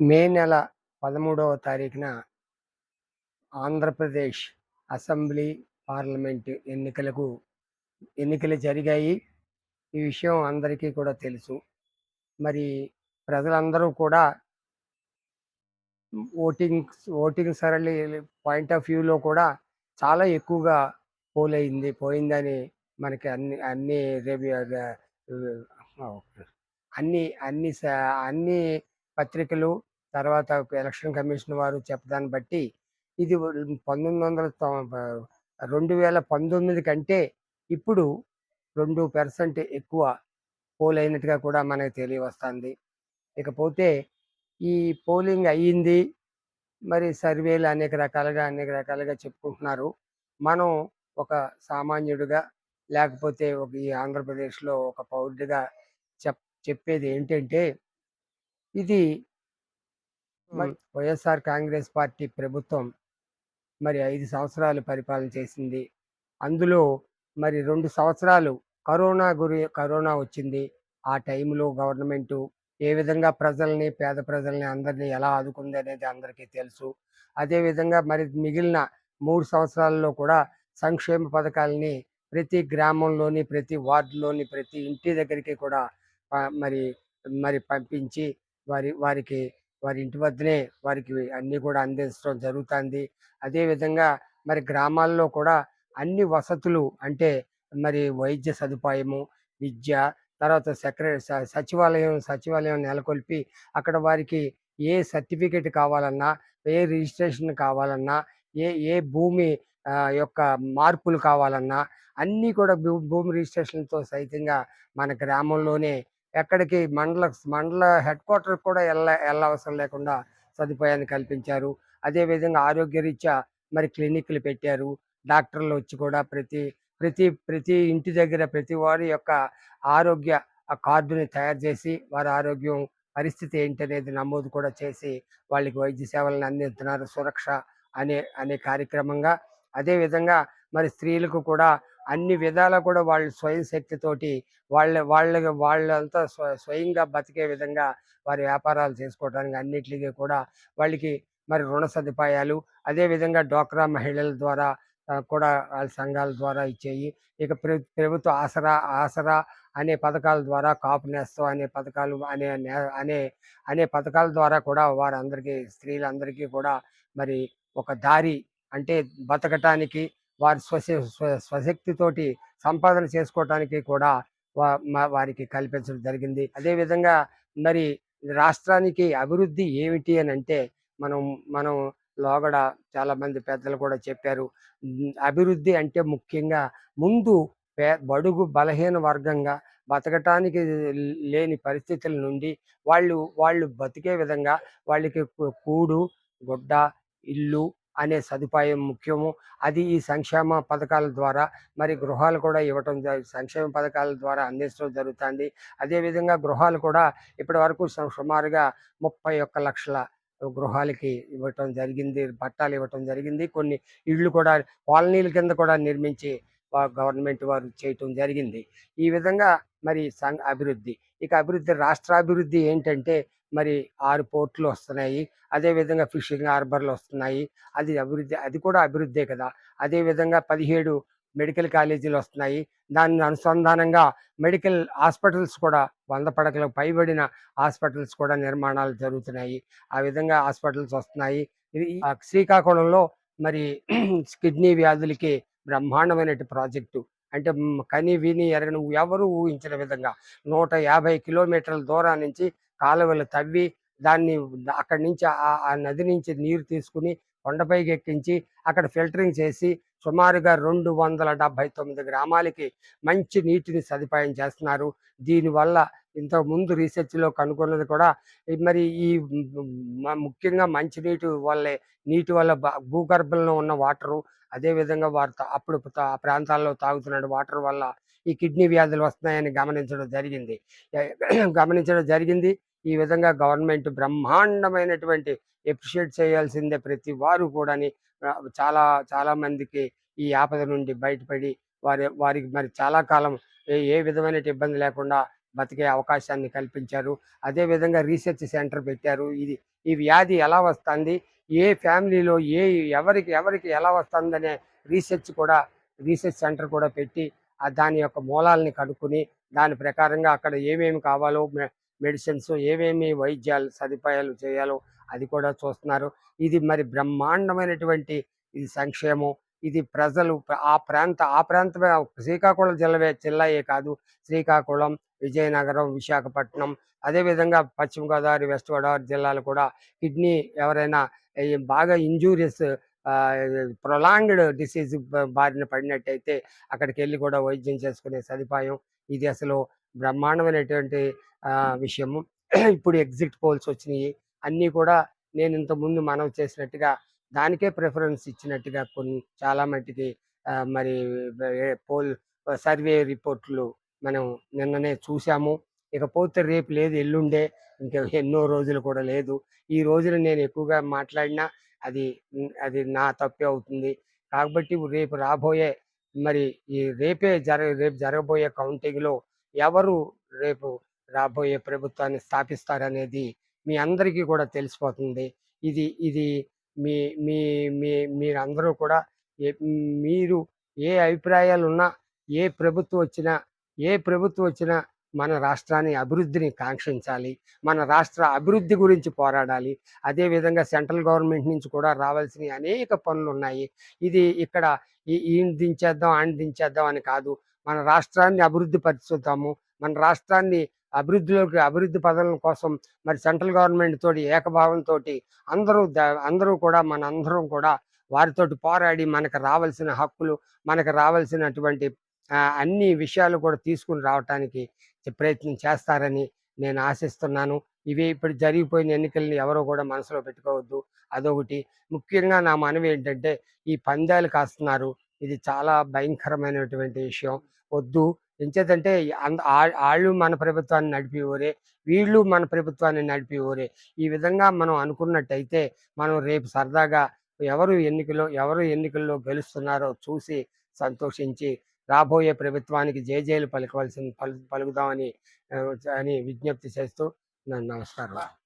మే నెల పదమూడవ తారీఖున ఆంధ్రప్రదేశ్ అసెంబ్లీ పార్లమెంట్ ఎన్నికలకు ఎన్నికలు జరిగాయి. ఈ విషయం అందరికీ కూడా తెలుసు. మరి ప్రజలందరూ కూడా ఓటింగ్ ఓటింగ్ సరళి పాయింట్ ఆఫ్ వ్యూలో కూడా చాలా ఎక్కువగా పోల్ అయింది పోయిందని మనకి అన్ని అన్ని అన్ని అన్ని అన్ని పత్రికలు తర్వాత ఎలక్షన్ కమిషన్ వారు చెప్పదాన్ని బట్టి ఇది పంతొమ్మిది వందల రెండు వేల పంతొమ్మిది కంటే ఇప్పుడు రెండు పర్సెంట్ ఎక్కువ పోల్ అయినట్టుగా కూడా మనకు తెలియవస్తుంది. ఇకపోతే ఈ పోలింగ్ అయ్యింది. మరి సర్వేలు అనేక రకాలుగా అనేక రకాలుగా చెప్పుకుంటున్నారు. మనం ఒక సామాన్యుడిగా లేకపోతే ఒక ఈ ఆంధ్రప్రదేశ్లో ఒక పౌరుడిగా చెప్ చెప్పేది ఏంటంటే ఇది వైఎస్ఆర్ కాంగ్రెస్ పార్టీ ప్రభుత్వం మరి ఐదు సంవత్సరాలు పరిపాలన చేసింది. అందులో మరి రెండు సంవత్సరాలు కరోనా గురి కరోనా వచ్చింది. ఆ టైంలో గవర్నమెంట్ ఏ విధంగా ప్రజల్ని పేద ప్రజల్ని అందరినీ ఎలా ఆదుకుంది అనేది అందరికీ తెలుసు. అదేవిధంగా మరి మిగిలిన మూడు సంవత్సరాల్లో కూడా సంక్షేమ పథకాలని ప్రతి గ్రామంలోని ప్రతి వార్డులోని ప్రతి ఇంటి దగ్గరికి కూడా మరి మరి పంపించి వారి వారికి వారి ఇంటి వద్దనే వారికి అన్నీ కూడా అందించడం జరుగుతుంది. అదేవిధంగా మరి గ్రామాల్లో కూడా అన్ని వసతులు అంటే మరి వైద్య సదుపాయము విద్య తర్వాత సెక్రటరీ సచివాలయం సచివాలయం నెలకొల్పి అక్కడ వారికి ఏ సర్టిఫికేట్ కావాలన్నా ఏ రిజిస్ట్రేషన్ కావాలన్నా ఏ ఏ భూమి యొక్క మార్పులు కావాలన్నా అన్నీ కూడా భూ భూమి రిజిస్ట్రేషన్తో సైతంగా మన గ్రామంలోనే ఎక్కడికి మండల మండల హెడ్ క్వార్టర్ కూడా వెళ్ళ వెళ్ళవసరం లేకుండా సదుపాయాన్ని కల్పించారు. అదేవిధంగా ఆరోగ్యరీత్యా మరి క్లినిక్లు పెట్టారు. డాక్టర్లు వచ్చి కూడా ప్రతి ప్రతి ప్రతి ఇంటి దగ్గర ప్రతి వారి యొక్క ఆరోగ్య ఆ కార్డుని తయారు చేసి వారి ఆరోగ్యం పరిస్థితి ఏంటనేది నమోదు కూడా చేసి వాళ్ళకి వైద్య సేవలను అందిస్తున్నారు. సురక్ష అనే అనే కార్యక్రమంగా. అదేవిధంగా మరి స్త్రీలకు కూడా అన్ని విధాలా కూడా వాళ్ళు స్వయం శక్తితోటి వాళ్ళ వాళ్ళ వాళ్ళంతా స్వ స్వయంగా బతికే విధంగా వారి వ్యాపారాలు చేసుకోవడానికి అన్నిటికీ కూడా వాళ్ళకి మరి రుణ సదుపాయాలు అదేవిధంగా డ్వాక్రా మహిళల ద్వారా కూడా వాళ్ళ సంఘాల ద్వారా ఇచ్చేయి. ఇక ప్ర ప్రభుత్వ ఆసరా ఆసరా అనే పథకాల ద్వారా కాపు నేస్తం అనే పథకాలు అనే నే- అనే అనే పథకాల ద్వారా కూడా వారందరికీ స్త్రీలందరికీ కూడా మరి ఒక దారి అంటే బతకటానికి వారి స్వశ స్వశక్తితోటి సంపాదన చేసుకోవటానికి కూడా వారికి కల్పించడం జరిగింది. అదేవిధంగా మరి రాష్ట్రానికి అభివృద్ధి ఏమిటి అని అంటే మనం మనం లోగడ చాలామంది పెద్దలు కూడా చెప్పారు. అభివృద్ధి అంటే ముఖ్యంగా ముందు పే బడుగు బలహీన వర్గంగా బతకటానికి లేని పరిస్థితుల నుండి వాళ్ళు వాళ్ళు బతికే విధంగా వాళ్ళకి కూడు గుడ్డ ఇల్లు అనే సదుపాయం ముఖ్యము. అది ఈ సంక్షేమ పథకాల ద్వారా మరి గృహాలు కూడా ఇవ్వటం సంక్షేమ పథకాల ద్వారా అందించడం జరుగుతుంది. అదేవిధంగా గృహాలు కూడా ఇప్పటి వరకు సుమారుగా ముప్పై ఒక్క లక్షల గృహాలకి ఇవ్వటం జరిగింది పట్టాలు ఇవ్వటం జరిగింది. కొన్ని ఇళ్ళు కూడా కాలనీల కింద కూడా నిర్మించి గవర్నమెంట్ వారు చేయటం జరిగింది. ఈ విధంగా మరి సంఘ అభివృద్ధి. ఇక అభివృద్ధి రాష్ట్రాభివృద్ధి ఏంటంటే మరి ఆరు పోర్టులు వస్తున్నాయి. అదేవిధంగా ఫిషింగ్ హార్బర్లు వస్తున్నాయి. అది అభివృద్ధి అది కూడా అభివృద్ధే కదా. అదేవిధంగా పదిహేడు మెడికల్ కాలేజీలు వస్తున్నాయి. దాని అనుసంధానంగా మెడికల్ హాస్పిటల్స్ కూడా వంద పడకలకు పైబడిన హాస్పిటల్స్ కూడా నిర్మాణాలు జరుగుతున్నాయి. ఆ విధంగా హాస్పిటల్స్ వస్తున్నాయి. ఇది శ్రీకాకుళంలో మరి కిడ్నీ వ్యాధులకి బ్రహ్మాండమైన ప్రాజెక్టు. అంటే కని విని ఎరగని ఎవరు ఊహించిన విధంగా నూట యాభై కిలోమీటర్ల దూరం నుంచి కాలువలు తవ్వి దాన్ని అక్కడి నుంచి ఆ- ఆ నది నుంచి నీరు తీసుకుని కొండపైకి ఎక్కించి అక్కడ ఫిల్టరింగ్ చేసి సుమారుగా రెండు వందల డెబ్భై తొమ్మిది గ్రామాలకి మంచి నీటిని సదుపాయం చేస్తున్నారు. దీనివల్ల ఇంతకు ముందు రీసెర్చ్లో కనుగొన్నది కూడా ఈ మరి ఈ ముఖ్యంగా మంచినీటి వల్లే నీటి వల్ల భూగర్భంలో ఉన్న వాటరు అదేవిధంగా వారు అప్పుడు ఆ ప్రాంతాల్లో తాగుతున్న వాటర్ వల్ల ఈ కిడ్నీ వ్యాధులు వస్తున్నాయని గమనించడం జరిగింది. గమనించడం జరిగింది. ఈ విధంగా గవర్నమెంట్ బ్రహ్మాండమైనటువంటి ఎప్రిషియేట్ చేయాల్సిందే ప్రతి వారు కూడాని. చాలా చాలా మందికి ఈ ఆపద నుండి బయటపడి వారి వారికి మరి చాలా కాలం ఏ విధమైన ఇబ్బంది లేకుండా బతికే అవకాశాన్ని కల్పించారు. అదేవిధంగా రీసెర్చ్ సెంటర్ పెట్టారు. ఇది ఈ వ్యాధి ఎలా వస్తుంది? ఏ ఫ్యామిలీలో ఏ ఎవరికి ఎవరికి ఎలా వస్తుందనే రీసెర్చ్ కూడా రీసెర్చ్ సెంటర్ కూడా పెట్టి దాని యొక్క మూలాలని కనుక్కుని దాని ప్రకారంగా అక్కడ ఏమేమి కావాలో మె- మెడిసిన్స్ ఏమేమి వైద్యాలు సదుపాయాలు చేయాలో అది కూడా చూస్తున్నారు. ఇది మరి బ్రహ్మాండమైనటువంటి ఇది సంక్షేమం. ఇది ప్రజలు ఆ ప్రాంత ఆ ప్రాంతమే శ్రీకాకుళం జిల్లా జిల్లాయే కాదు. శ్రీకాకుళం విజయనగరం విశాఖపట్నం అదేవిధంగా పశ్చిమ గోదావరి వెస్ట్ గోదావరి జిల్లాలు కూడా కిడ్నీ ఎవరైనా బాగా ఇంజూరియస్ ప్రొలాంగ్డ్ డిసీజ్ బారిన పడినట్టయితే అక్కడికి వెళ్ళి కూడా వైద్యం చేసుకునే సదుపాయం ఇది అసలు బ్రహ్మాండమైనటువంటి విషయము. ఇప్పుడు ఎగ్జిట్ పోల్స్ వచ్చినాయి. అన్నీ కూడా నేను ఇంతకుముందు మనవి చేసినట్టుగా దానికే ప్రిఫరెన్స్ ఇచ్చినట్టుగా కొన్ని చాలా మట్టికి మరి పోల్ సర్వే రిపోర్ట్లు మనం నిన్ననే చూసాము. ఇకపోతే రేపు లేదు ఎల్లుండే ఇంకా ఎన్నో రోజులు కూడా లేదు. ఈ రోజున నేను ఎక్కువగా మాట్లాడినా అది అది నా తప్పే అవుతుంది. కాబట్టి రేపు రాబోయే మరి ఈ రేపే జర రేపు జరగబోయే కౌంటింగ్లో ఎవరు రేపు రాబోయే ప్రభుత్వాన్ని స్థాపిస్తారనేది మీ అందరికీ కూడా తెలిసిపోతుంది. ఇది ఇది మీ మీ మీ మీరందరూ కూడా ఏ- మీరు ఏ అభిప్రాయాలు ఉన్నా ఏ ప్రభుత్వం వచ్చినా ఏ ప్రభుత్వం వచ్చినా మన రాష్ట్రాన్ని అభివృద్ధిని కాంక్షించాలి. మన రాష్ట్ర అభివృద్ధి గురించి పోరాడాలి. అదేవిధంగా సెంట్రల్ గవర్నమెంట్ నుంచి కూడా రావాల్సిన అనేక పనులు ఉన్నాయి. ఇది ఇక్కడ ఈ ఈయన దించేద్దాం ఆయన దించేద్దాం అని కాదు. మన రాష్ట్రాన్ని అభివృద్ధి పరుచుతాము మన రాష్ట్రాన్ని అభివృద్ధిలోకి అభివృద్ధి పదవుల కోసం మరి సెంట్రల్ గవర్నమెంట్ తోటి ఏకభావంతో అందరూ అందరూ కూడా మన అందరం కూడా వారితోటి పోరాడి మనకు రావాల్సిన హక్కులు మనకు రావాల్సినటువంటి అన్ని విషయాలు కూడా తీసుకుని రావటానికి ప్రయత్నం చేస్తారని నేను ఆశిస్తున్నాను. ఇవి ఇప్పుడు జరిగిపోయిన ఎన్నికల్ని ఎవరో కూడా మనసులో పెట్టుకోవద్దు. అదొకటి. ముఖ్యంగా నా మనవి ఏంటంటే ఈ పందాలు కాస్తున్నారు. ఇది చాలా భయంకరమైనటువంటి విషయం. వద్దు. ఎంచేతంటే అంద- వాళ్ళు మన ప్రభుత్వాన్ని నడిపి వీళ్ళు మన ప్రభుత్వాన్ని నడిపి ఈ విధంగా మనం అనుకున్నట్టయితే మనం రేపు సరదాగా ఎవరు ఎన్నికలో ఎవరు ఎన్నికల్లో గెలుస్తున్నారో చూసి సంతోషించి రాబోయే ప్రభుత్వానికి జేజేలు పలకవలసిన పలు పలుకుదామని అని విజ్ఞప్తి చేస్తూ నమస్కారం.